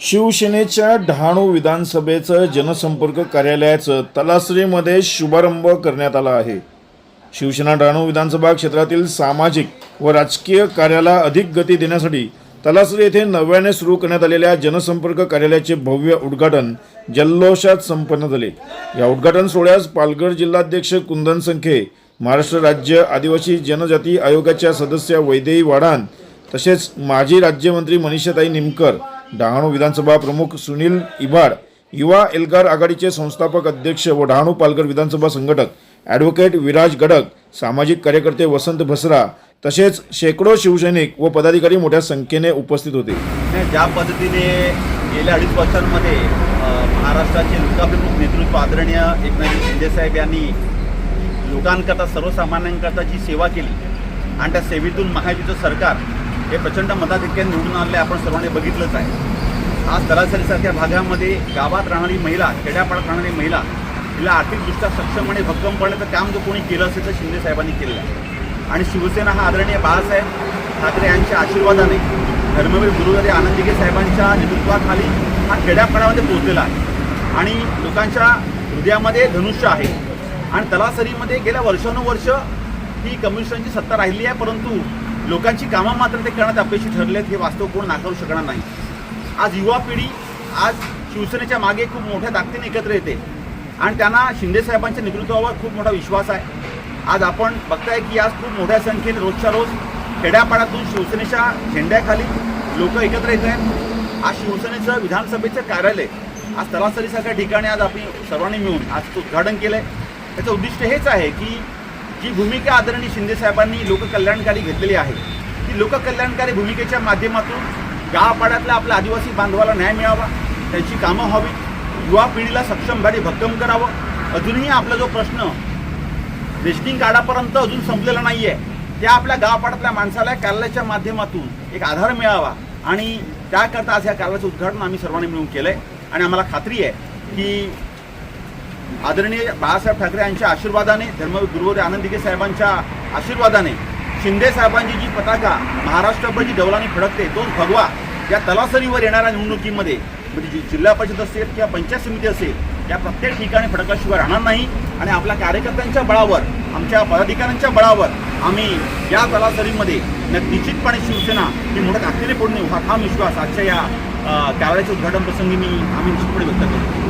शिवसेनेच्या डहाणू विधानसभेचं जनसंपर्क कार्यालयाचं तलासरीमध्ये शुभारंभ करण्यात आला आहे. शिवसेना डहाणू विधानसभा क्षेत्रातील सामाजिक व राजकीय कार्याला अधिक गती देण्यासाठी तलासरी येथे नव्याने सुरू करण्यात आलेल्या जनसंपर्क कार्यालयाचे भव्य उद्घाटन जल्लोषात संपन्न झाले. या उद्घाटन सोहळ्यास पालघर जिल्हाध्यक्ष कुंदन संखे महाराष्ट्र राज्य आदिवासी जनजाती आयोगाच्या सदस्य वैदेही वाडान तसेच माजी राज्यमंत्री मनीषाताई निमकर डहाणू विधानसभा प्रमुख सुनील इबाड युवा एल्गार आघाडीचे संस्थापक अध्यक्ष व डहाणू पालघर विधानसभा संघटक ॲडव्होकेट विराज गडक सामाजिक कार्यकर्ते वसंत भसरा तसेच शेकडो शिवसैनिक व पदाधिकारी मोठ्या संख्येने उपस्थित होते. ज्या पद्धतीने गेल्या अडीच वर्षांमध्ये महाराष्ट्राचे लोकाभिमुख नेतृत्व आदरणीय एकनाथ शिंदेसाहेब यांनी लोकांकरता सर्वसामान्यांकरता जी सेवा केली आणि त्या सेवेतून महायुतीचं सरकार हे प्रचंड मताधिक्य निवडून आणले आपण सर्वांनी बघितलंच आहे. आज तलासरीसारख्या भागामध्ये गावात राहणारी महिला खेड्यापाड्यात राहणारी महिला तिला आर्थिकदृष्ट्या सक्षम आणि भक्कम करण्याचं काम जर कोणी केलं असेल तर शिंदे साहेबांनी केलेलं आहे. आणि शिवसेना हा आदरणीय बाळासाहेब ठाकरे यांच्या आशीर्वादाने धर्मवीर गुरुवारी आनंदिगे साहेबांच्या नेतृत्वाखाली हा खेड्यापाड्यामध्ये पोहोचलेला आहे. आणि लोकांच्या हृदयामध्ये धनुष्य आहे. आणि तलासरीमध्ये गेल्या वर्षानुवर्ष ही कम्युनिस्टांची सत्ता राहिली आहे परंतु लोकांची कामं मात्र ते करण्यात अपयशी ठरलेत हे वास्तव कोण नाकारू शकणार नाही. आज युवा पिढी आज शिवसेनेच्या मागे खूप मोठ्या ताकदीने एकत्र येते. आणि त्यांना शिंदे साहेबांच्या नेतृत्वावर खूप मोठा विश्वास आहे. आज आपण बघताय की आज खूप मोठ्या संख्येने रोजच्या रोज खेड्यापाड्यातून शिवसेनेच्या झेंड्याखाली लोक एकत्र येत आहेत. आज शिवसेनेचं विधानसभेचं कार्यालय आज तलासरीसारख्या ठिकाणी आज आपण सर्वांनी मिळून आज उद्घाटन केलं आहे त्याचं उद्दिष्ट हेच आहे की जी भूमिका आदरणीय शिंदे साहेबांनी लोककल्याणकारी घेतलेली आहे ती लोककल्याणकारी भूमिकेच्या माध्यमातून गावापाड्यातल्या आपल्या आदिवासी बांधवाला न्याय मिळावा त्यांची कामं व्हावी युवा पिढीला सक्षम गाडी भक्कम करावं. अजूनही आपला जो प्रश्न रेशनिंग कार्डापर्यंत अजून संपलेला नाही आहे त्या आपल्या गावापाड्यातल्या माणसाला या कार्यालयाच्या माध्यमातून एक आधार मिळावा आणि त्याकरता आज या कार्यालयाचं उद्घाटन आम्ही सर्वांनी मिळून केलं आहे आणि आम्हाला खात्री आहे की आदरणीय बाळासाहेब ठाकरे यांच्या आशीर्वादाने धर्मवीर आनंदिके साहेबांच्या आशीर्वादाने शिंदे साहेबांची जी पताका महाराष्ट्रभर जी डौलाने फडकते तोच भगवा या तलासरीवर येणाऱ्या निवडणुकीमध्ये म्हणजे जी जिल्हा परिषद असेल किंवा पंचायत समिती असेल या प्रत्येक ठिकाणी फडकल्याशिवाय राहणार नाही. आणि आपल्या कार्यकर्त्यांच्या बळावर आमच्या पदाधिकाऱ्यांच्या बळावर आम्ही या तलासरीमध्ये निश्चितपणे शिवसेना ही मोठ्या ताकदीने पुढे हा ठाम विश्वास आजच्या या कार्यालयाच्या उद्घाटन प्रसंगी मी आम्ही निश्चितपणे व्यक्त करतो.